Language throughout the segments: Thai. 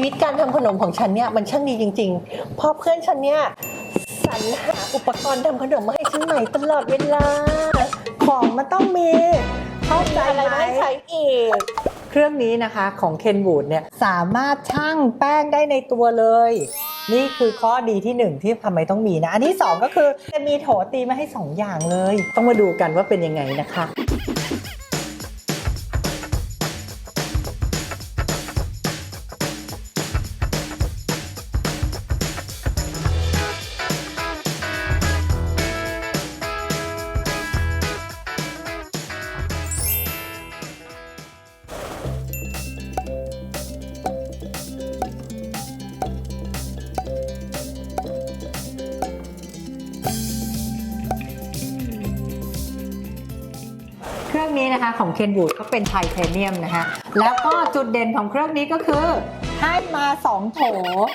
ชีวิตการทำขนมของฉันเนี่ยมันช่างดีจริงๆเพราะเพื่อนฉันเนี่ยสรรหาอุปกรณ์ทำขนมมาให้ฉันใหม่ตลอดเวลา ของมันต้องมีเข้าใจอะไรไหมใช้อีก เครื่องนี้นะคะของเคนวูดเนี่ยสามารถชั่งแป้งได้ในตัวเลย นี่คือข้อดีที่หนึ่งที่ทำไมต้องมีนะ อันที่สองก็คือจะมีโถตีมาให้สองอย่างเลย ต้องมาดูกันว่าเป็นยังไงนะคะ นี้นะคะของเคนวูดก็เป็นไทเทเนียมนะคะแล้วก็จุดเด่นของเครื่องนี้ก็คือ ให้มา 2 โถ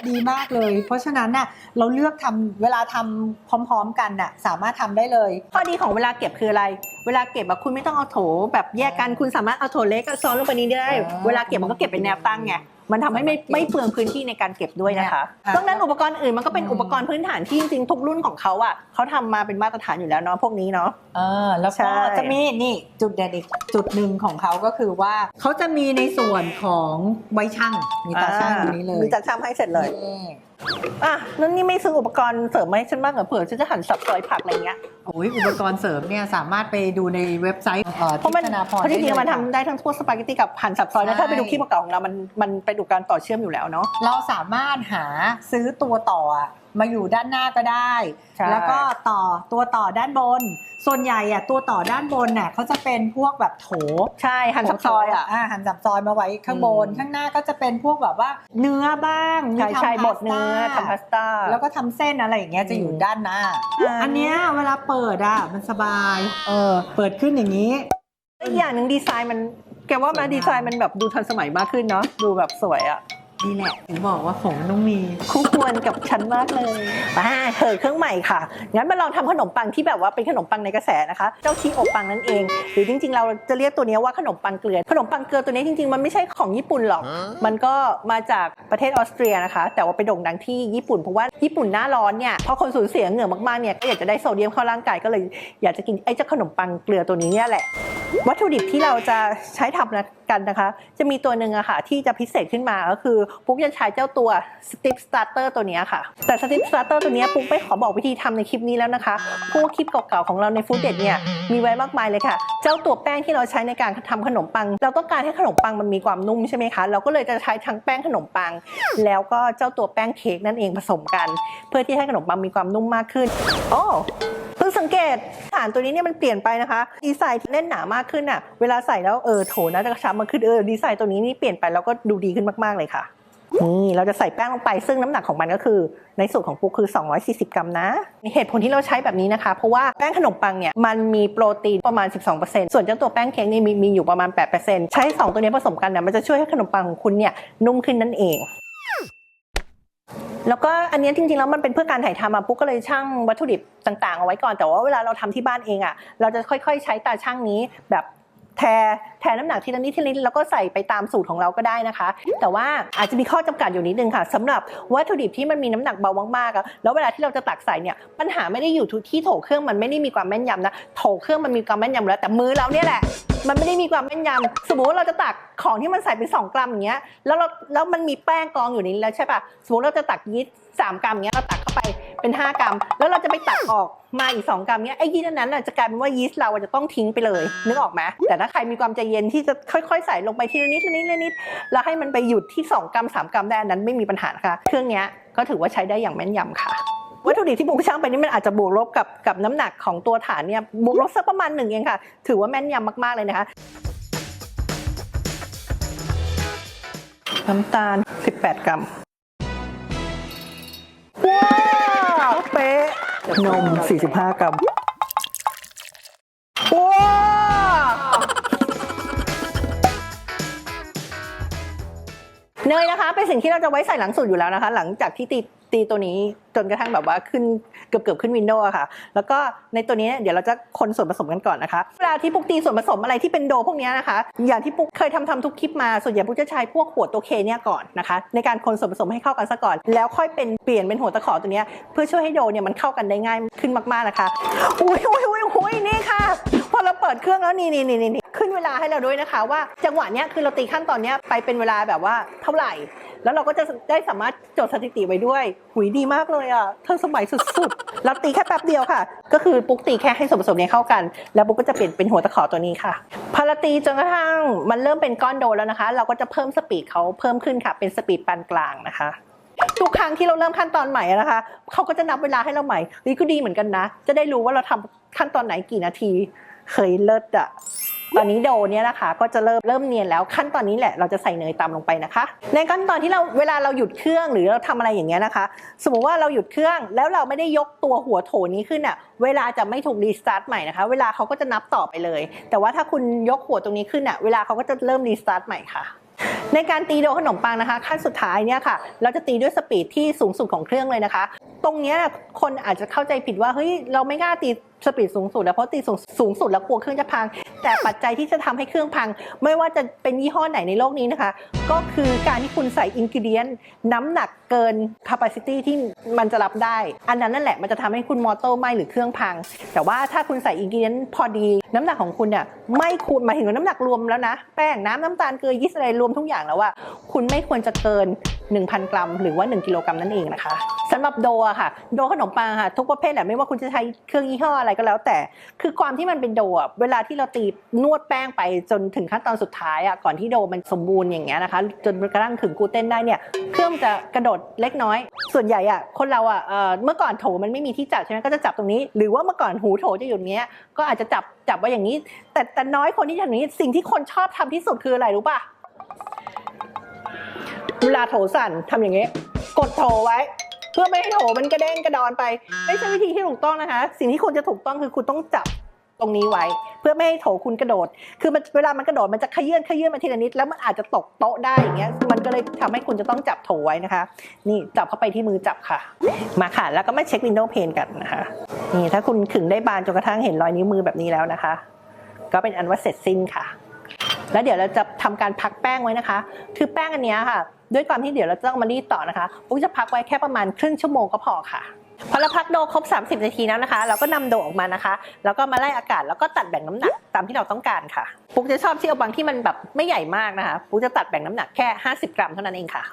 ดีมากเลย เพราะฉะนั้นน่ะเราเลือกทำเวลาทำพร้อมๆกันน่ะสามารถทำได้เลย ข้อดีของเวลาเก็บคืออะไร เวลาเก็บอะคุณไม่ต้องเอาโถแบบแยกกันคุณสามารถเอาโถเล็กกับซ้อนลงไปนี้ได้อ่าเวลาเก็บมันก็เก็บเป็นแนวตั้งไง มันทำให้ไม่ไม่เปลืองพื้นที่ในการเก็บด้วยนะคะอ่าดังนั้นอุปกรณ์อื่นมันก็เป็นอืมอุปกรณ์พื้นฐานที่จริงๆทุกรุ่นของเขาอะเขาทำมาเป็นมาตรฐานอยู่แล้วเนาะพวกนี้เนาะเออแล้วใช่ก็จะมีนี่จุดเด่นอีกจุดหนึ่งของเขาก็คือว่าเขาจะมีในส่วนของไว้ช่างมีตาช่างอยู่นี้เลยมีตาช่างให้เสร็จเลยนี่ อะนั่นนี่ไม่ซื้ออุปกรณ์เสริมมาให้ฉันบ้างเหรอเผื่อฉันจะหั่นสับซอยผักอะไรเงี้ยโอ้ยอุปกรณ์เสริมเนี่ยสามารถไปดูในเว็บไซต์เอ่อเพราะมันทิพย์ธนาพเพราะที่จริงได้มันเลยค่ะทำได้ทั้งพวกสปาเกตตี้กับหั่นสับซอยนะใช่ถ้าไปดูคลิปเก่าๆของเรา มันมันเป็นอุปกรณ์ต่อเชื่อมอยู่แล้วเนาะเราสามารถหาซื้อตัวต่ออะ มาอยู่ด้านหน้าก็ได้ใช่แล้วก็ต่อตัวต่อด้านบน ส่วนใหญ่อะตัวต่อด้านบนน่ะเขาจะเป็นพวกแบบโถ ใช่หั่นสับซอยอะาหั่นสับซอยมาไว้ข้างบนอืมข้างหน้าก็จะเป็นพวกแบบว่าเนื้อบ้างมีใช่ใช่ทำบดเนื้อพาสต้าทำพาสต้าแล้วก็ทำเส้นอะไรอย่างเงี้ยจะอยู่อืมด้านหน้าอ่าอันเนี้ยเวลาเปิดอะมันสบายเออเปิดขึ้นอย่างนี้อีกอย่างหนึ่งดีไซน์มันแกว่าสวยมางามดีไซน์มันแบบดูทันสมัยมากขึ้นเนาะดูแบบสวยอะ นี่แหละถึงบอกว่าของมันต้องมี คู่ควรกับฉันมากเลยอ่าเถอะเครื่องใหม่ค่ะ งั้นมาลองทำขนมปังที่แบบว่าเป็นขนมปังในกระแสนะคะ เจ้าชีโอบปังนั่นเอง หรือจริง ๆ เราจะเรียกตัวเนี้ยว่าขนมปังเกลือ ขนมปังเกลือตัวนี้จริง ๆ มันไม่ใช่ของญี่ปุ่นหรอก มันก็มาจากประเทศออสเตรียนะคะ แต่ว่าไปโด่งดังที่ญี่ปุ่นเพราะว่าญี่ปุ่นหน้าร้อนเนี่ยพอคนสูญเสียเหงื่อมากๆเนี่ยก็อยากจะได้โซเดียมเข้าร่างกายก็เลยอยากจะกินไอ้เจ้าขนมปังเกลือตัวนี้เนี่ยแหละ วัตถุดิบที่เราจะใช้ทำนะกันนะคะ จะมีตัวหนึ่งอะค่ะที่จะพิเศษขึ้นมาก็คือปุ๊กจะใช้เจ้าตัว Stip Starter ตัวนี้ค่ะ แต่ Stip Starter ตัวนี้ปุ๊กไม่ขอบอกวิธีทำในคลิปนี้แล้วนะคะพว่าคลิปเก่าๆของเราในฟู้ดเด็ดเนี่ยมีไว้มากมายเลยค่ะ เจ้าตัวแป้งที่เราใช้ในการทำขนมปัง เราต้องการให้ขนมปังมันมีความนุ่มใช่ไหมคะเราก็เลยจะใช้ทั้งแป้งขนมปัง แล้วก็เจ้าตัวแป้งเค้กนั่นเองผสมกัน เพื่อที่ให้ขนมปังมีความนุ่มมากขึ้นโอ้เพิ่งสังเกตฐานตัวนี้เนี่ยมันเปลี่ยนไปนะคะ ดีไซน์ที่นหนามากขึ้นอะ เวลาใส่แล้วเออโถน่าจะกระชับมากขึ้นเออดีไซน์ตัวนี้นี่เปลี่ยนไปแล้วก็ดูดีขึ้นมากๆเลยค่ะ นี่เราจะใส่แป้งลงไปซึ่งน้ำหนักของมันก็คือ ในสูตรของปุ๊กคือ 240 กรัมนะเหตุผลที่เราใช้แบบนี้นะคะ เพราะว่าแป้งขนมปังเนี่ยมันมีโปรตีนประมาณ 12%ส่วนเจ้าตัวแป้งเค้กนี่มีมีอยู่ประมาณ 8%ใช้ 2 ตัวนี้ผสมกันเนี่ยมันจะช่วยให้ขนมปังของคุณเนี่ยนุ่มขึ้นนั่นเองแล้วก็อันนี้จริงๆแล้วมันเป็นเพื่อการถ่ายทำอะปุ๊กก็เลยช่างวัตถุดิบต่างๆเอาไว้ก่อนแต่ว่าเวลาเราทำที่บ้านเองอะเราจะค่อยๆ ใช้ตาช่างนี้แบบ แทแทน้ำหนักทีละนิดทีละนิดแล้วก็ใส่ไปตามสูตรของเราก็ได้นะคะ แต่ว่าอาจจะมีข้อจำกัดอยู่นิดนึงค่ะสำหรับวัตถุดิบที่มันมีน้ำหนักเบามากๆแล้วเวลาที่เราจะตักใส่เนี่ยปัญหาไม่ได้อยู่ที่โถเครื่องมันไม่ได้มีความแม่นยำนะโถเครื่องมันมีความแม่นยำแล้ว แต่มือเราเนี่ยแหละมันไม่ได้มีความแม่นยำสมมติว่าเราจะตักของที่มันใส่เป็น2กรัมอย่างเงี้ยแล้วเราแล้วมันมีแป้งกองอยู่นนี้แล้วใช่ปะสมมติเราจะตักยีสต์ สามกรัมเงี้ยเราตักเข้าไปเป็น 5 กรัม แล้วเราจะไปตักออกมาอีก 2 กรัมเนี้ยไอ้ยีสต์นนั้นน่ะจะกลายเป็นว่ายีสต์เราจะต้องทิ้งไปเลยนึกออกไหมแต่ถ้าใครมีความใจเย็นที่จะค่อยๆ ใส่ลงไปทีละนิดทีละนิดละนิดแล้วให้มันไปหยุดที่ 2 กรัม 3 กรัมได้อันนั้นไม่มีปัญหาค่ะ เครื่องเนี้ยก็ถือว่าใช้ได้อย่างแม่นยำค่ะวัตถุดิบที่บุกช่างไปนี่มันอาจจะบวกลบกับกับน้ำหนักของตัวฐานเนี่ยบวกลบสักประมาณหนึ่งเองค่ะ ถือว่าแม่นยำมากๆเลยนะคะน้ำตาล 18 กรัม นม 45 กรัมว้าเนยนะคะ เป็นสิ่งที่เราจะไว้ใส่หลังสุดอยู่แล้วนะคะ หลังจากที่ตีตีตัวนี้จนกระทั่งแบบว่าขึ้น กือบเกือบขึ้นวินโดว์อะค่ะ แล้วก็ในตัวนี้เดี๋ยวเราจะคนส่วนผสมกันก่อนนะคะ เวลาที่ปุ๊กตีส่วนผสมอะไรที่เป็นโดพวกนี้นะคะ อย่างที่ปุ๊กเคยทำทำทุกคลิปมา ส่วนใหญ่ปุ๊กจะใช้พวกหัวตัวเคเนี่ยก่อนนะคะ ในการคนส่วนผสมให้เข้ากันซะก่อน แล้วค่อยเป็นเปลี่ยนเป็นหัวตะขอตัวเนี้ยเพื่อช่วยให้โดเนี่ยมันเข้ากันได้ง่ายขึ้นมากๆนะคะ อุ้ยอุ้ยอุ้ยอุ้ยนี่ค่ะ พอเราเปิดเครื่องแล้วนี่นี่นี่นี่ ขึ้นเวลาให้เราด้วยนะคะ ว่าจังหวะเนี้ยคือเราตีขั้นตอนเนี้ยไปเป็นเวลาแบบว่าเท่าไหร่ แล้วเราก็จะได้สามารถจดสถิติไว้ด้วยหุยดีมากเลยอะทันสมัยสุดๆเราตีแค่แป๊บเดียวค่ะ ก็คือปุ๊กตีแค่ให้ส่วนผสมเนี้เข้ากัน แล้วปุ๊กก็จะเปลี่ยนเป็นหัวตะขอตัวนี้ค่ะพอเราตีจนกระทั่งมันเริ่มเป็นก้อนโดแล้วนะคะ เราก็จะเพิ่มสปีดเขาเพิ่มขึ้นค่ะ เป็นสปีดปานกลางนะคะทุกครั้งที่เราเริ่มขั้นตอนใหม่นะคะเขาก็จะนับเวลาให้เราใหม่นี่ก็ดีเหมือนกันนะ จะได้รู้ว่าเราทำขั้นตอนไหนกี่นาทีเคยเลิศอะ ตอนนี้โดเนี่ยนะคะก็จะเริ่มเริ่มเนียนแล้วขั้นตอนนี้แหละเราจะใส่เนยตามลงไปนะคะ ในขั้นตอนที่เราเวลาเราหยุดเครื่องหรือเราทำอะไรอย่างเงี้ยนะคะ สมมุติว่าเราหยุดเครื่องแล้วเราไม่ได้ยกตัวหัวโถนี้ขึ้นอะเวลาจะไม่ถูกรีสตาร์ทใหม่นะคะ เวลาเขาก็จะนับต่อไปเลย แต่ว่าถ้าคุณยกหัวตรงนี้ขึ้นอะเวลาเขาก็จะเริ่มรีสตาร์ทใหม่ค่ะในการตีโดขนมปังนะคะ ขั้นสุดท้ายเนี่ยค่ะ เราจะตีด้วยสปีดที่สูงสุดของเครื่องเลยนะคะ ตรงนี้คนอาจจะเข้าใจผิดว่าเฮ้ยเราไม่กล้าตี สปีดสูงสุดแล้วเพราะตีสูงสูงสุดแล้วกลัวเครื่องจะพัง แต่ปัจจัยที่จะทำให้เครื่องพัง ไม่ว่าจะเป็นยี่ห้อไหนในโลกนี้นะคะ ก็คือการที่คุณใส่อินกิเดียนน้ำหนักเกิน capacity ที่มันจะรับได้ อันนั้นนั่นแหละมันจะทำให้คุณมอเตอร์ไหม้หรือเครื่องพัง แต่ว่าถ้าคุณใส่อินกิเดียนพอดี น้ำหนักของคุณเนี่ยไม่คูณหมายถึงว่าน้ำหนักรวมแล้วนะ แป้งน้ำน้ำตาลเกลือยีสต์อะไรรวมทุกอย่างแล้วว่า คุณไม่ควรจะเกิน 1,000 กรัม หรือว่า 1 กิโลกรัมนั่นเองนะคะสำหรับโดอะค่ะ โดขนมปังค่ะทุกประเภทแหละไม่ว่าคุณจะใช้เครื่องยี่ห้ออะไรก็แล้ว แต่คือความที่มันเป็นโดอะเวลาที่เราตีนวดแป้งไปจนถึงขั้นตอนสุดท้ายอะก่อนที่โดมันสมบูรณ์อย่างเงี้ยนะคะ จนกระทั่งถึงกูเต้นได้เนี่ยเครื่องจะกระโดดเล็กน้อย ส่วนใหญ่อะคนเราอะเอ่อเมื่อก่อนโถมันไม่มีที่จับใช่ไหมก็จะจับตรงนี้ หรือว่าเมื่อก่อนหูโถจะอยู่เงี้ยก็อาจจะจับจับไว้อย่างนี้ แต่แต่น้อยคนที่ทำอย่างนี้สิ่งที่คนชอบทำที่สุดคืออะไรรู้ป่ะเวลาโถสั่นทำอย่างนี้กดโถไว้ เพื่อไม่ให้โถมันกระเด้งกระดอนไป ไม่ใช่วิธีที่ถูกต้องนะคะ สิ่งที่ควรจะถูกต้องคือคุณต้องจับตรงนี้ไว้ เพื่อไม่ให้โถคุณกระโดด คือมันเวลามันกระโดดมันจะขยื่นขยื่นมาทีละนิด แล้วมันอาจจะตกโต๊ะได้อย่างเงี้ยมันก็เลยทำให้คุณจะต้องจับโถไว้นะคะ นี่จับเข้าไปที่มือจับค่ะ มาค่ะ แล้วก็มาเช็ควินโดว์เพนกันนะคะนี่ถ้าคุณขึงได้บานจนกระทั่งเห็นรอยนิ้วมือแบบนี้แล้วนะคะ ก็เป็นอันว่าเสร็จสิ้นค่ะ แล้วเดี๋ยวเราจะทำการพักแป้งไว้นะคะ คือแป้งอันนี้ค่ะ ด้วยความที่เดี๋ยวเราจะต้องมารีดต่อนะคะปุ๊กจะพักไว้แค่ประมาณครึ่งชั่วโมงก็พอค่ะพอเราพักโดครบ 30 นาทีแล้วนะคะ เราก็นำโดออกมานะคะ แล้วก็มาไล่อากาศแล้วก็ตัดแบ่งน้ำหนักตามที่เราต้องการค่ะปุ๊กจะชอบที่เอาบางที่มันแบบไม่ใหญ่มากนะคะปุ๊กจะตัดแบ่งน้ำหนักแค่ 50 กรัมเท่านั้นเองค่ะ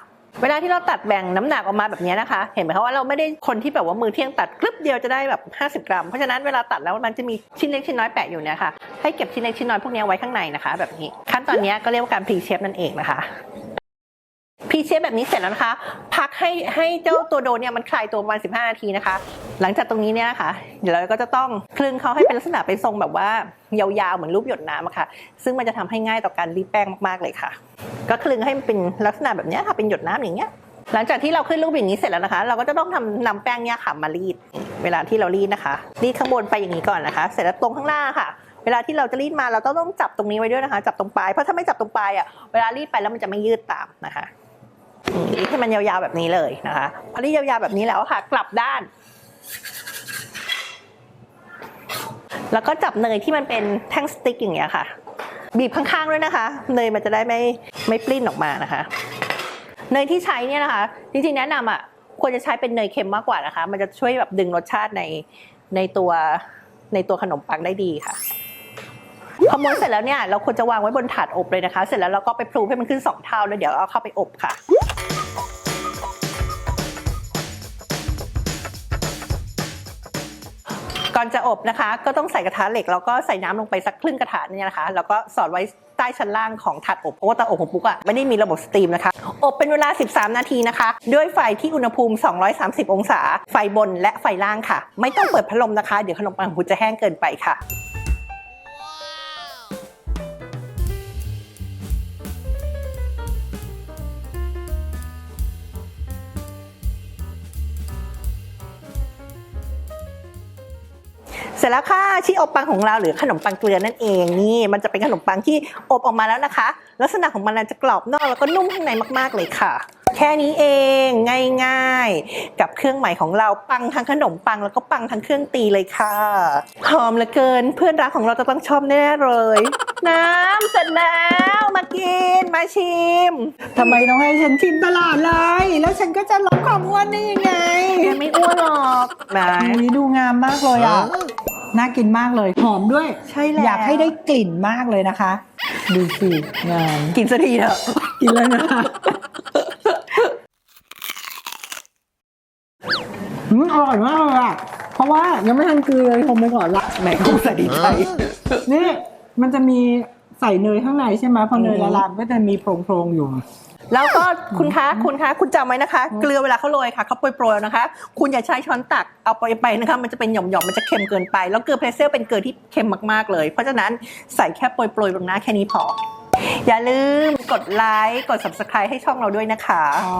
เวลาที่เราตัดแบ่งน้ำหนักออกมาแบบนี้นะคะ เห็นไหมคะว่าเราไม่ได้คนที่แบบว่ามือเที่ยงตัดกรึบเดียวจะได้แบบ 50 กรัม เพราะฉะนั้นเวลาตัดแล้วมันจะมีชิ้นเล็กชิ้นน้อยแปะอยู่เนี่ยค่ะ ให้เก็บชิ้นเล็กชิ้นน้อยพวกนี้ไว้ข้างในนะคะ แบบนี้ ขั้นตอนนี้ก็เรียกว่าการพรีเชฟนั่นเองนะคะ พีเชฟแบบนี้เสร็จแล้วนะคะ พักให้ให้เจ้าตัวโดนเนี่ยมันคลายตัวประมาณ15 นาทีนะคะ หลังจากตรงนี้เนี่ยนะคะ เดี๋ยวเราก็จะต้องคลึงเขาให้เป็นลักษณะเป็นทรงแบบว่ายาวๆ เหมือนรูปหยดน้ำอะค่ะ ซึ่งมันจะทำให้ง่ายต่อการรีดแป้งมากๆเลยค่ะ ก็คลึงให้มันเป็นลักษณะแบบเนี้ยค่ะ เป็นหยดน้ำอย่างเงี้ย หลังจากที่เราขึ้นรูปอย่างนี้เสร็จแล้วนะคะ เราก็จะต้องทำนำแป้งเนี่ยค่ะมารีด เวลาที่เรารีดนะคะ รีดข้างบนไปอย่างนี้ก่อนนะคะ เสร็จแล้วตรงข้างล่างค่ะเวลาที่เราจะรีดมาเราต้องจับตรงนี้ไว้ด้วยนะคะ จับตรงปลายเพราะถ้าไม่จับตรงปลายอะเวลารีดไปแล้วมันจะไม่ยืดตามนะคะ มันยาวๆแบบนี้เลยนะคะพอรีดยาวๆแบบนี้แล้วค่ะ กลับด้าน แล้วก็จับเนยที่มันเป็นแท่งสติ๊กอย่างเงี้ยค่ะ บีบข้างๆด้วยนะคะ เนยมันจะได้ไม่ไม่ปลิ้นออกมานะคะ เนยที่ใช้เนี่ยนะคะ จริงๆแนะนำอะควรจะใช้เป็นเนยเค็มมากกว่านะคะ มันจะช่วยแบบดึงรสชาติในในตัวในตัวขนมปังได้ดีค่ะพอม้วนเสร็จแล้วเนี่ยเราควรจะวางไว้บนถาดอบเลยนะคะ เสร็จแล้วเราก็ไปพลูให้มันขึ้นสองเท่าแล้วเดี๋ยวเอาเข้าไปอบค่ะ อนจะอบนะคะ ก็ต้องใส่กระทะเหล็กแล้วก็ใส่น้ำลงไปสักครึ่งกระทะเนี่ยนะคะ แล้วก็สอดไว้ใต้ชั้นล่างของถาดอบเพราะว่าเตาอบของปุ๊กอะไม่ได้มีระบบสตรีมนะคะ อบเป็นเวลา 13 นาทีนะคะ ด้วยไฟที่อุณหภูมิ 230 องศา ไฟบนและไฟล่างค่ะ ไม่ต้องเปิดพัดลมนะคะ เดี๋ยวขนมปังของคุณจะแห้งเกินไปค่ะ เสร็จแล้วค่ะที่อบปังของเราหรือขนมปังเกลือนั่นเองนี่ มันจะเป็นขนมปังที่อบออกมาแล้วนะคะ ลักษณะของมันจะกรอบนอกแล้วก็นุ่มข้างในมากๆเลยค่ะ แค่นี้เองง่ายๆ กับเครื่องใหม่ของเราปังทั้งขนมปังแล้วก็ปังทั้งเครื่องตีเลยค่ะหอมเหลือเกินเพื่อนรักของเราจะต้องชอบแน่ๆเลย น้ำเสร็จแล้วมากินมาชิมทำไมต้องให้ฉันชิมตลอดเลย แล้วฉันก็จะลดความอ้วนได้ยังไงแกไม่อ้วนหรอกนะอันนี้ดูงามมากเลยอะ น่ากินมากเลย หอมด้วย ใช่แล้วอยากให้ได้กลิ่นมากเลยนะคะ ดูสิงามกินสักทีเถอะกินแล้วนะอืมอร่อยมากเลยอะเพราะว่ายังไม่ทันกลืนเลยชมไปก่อนละแหมกุ้งสดีใจนี่มันจะมีใส่เนยข้างในใช่ไหมพอเนยอือฮึละลายมันก็จะมีโพรงๆอยู่ แล้วก็คุณคะคุณคะคุณจำไว้นะคะ เกลือเวลาเขาโรยค่ะเขาโปรยๆนะคะ คุณอย่าใช้ช้อนตักเอาไปไปนะคะมันจะเป็นหย่อมๆมันจะเค็มเกินไป แล้วเกลือเพรสเซลเป็นเกลือที่เค็มมากๆเลย เพราะฉะนั้นใส่แค่โปรยๆตรงหน้าแค่นี้พอ อย่าลืมกดไลค์กด subscribe ให้ช่องเราด้วยนะคะอ๋อ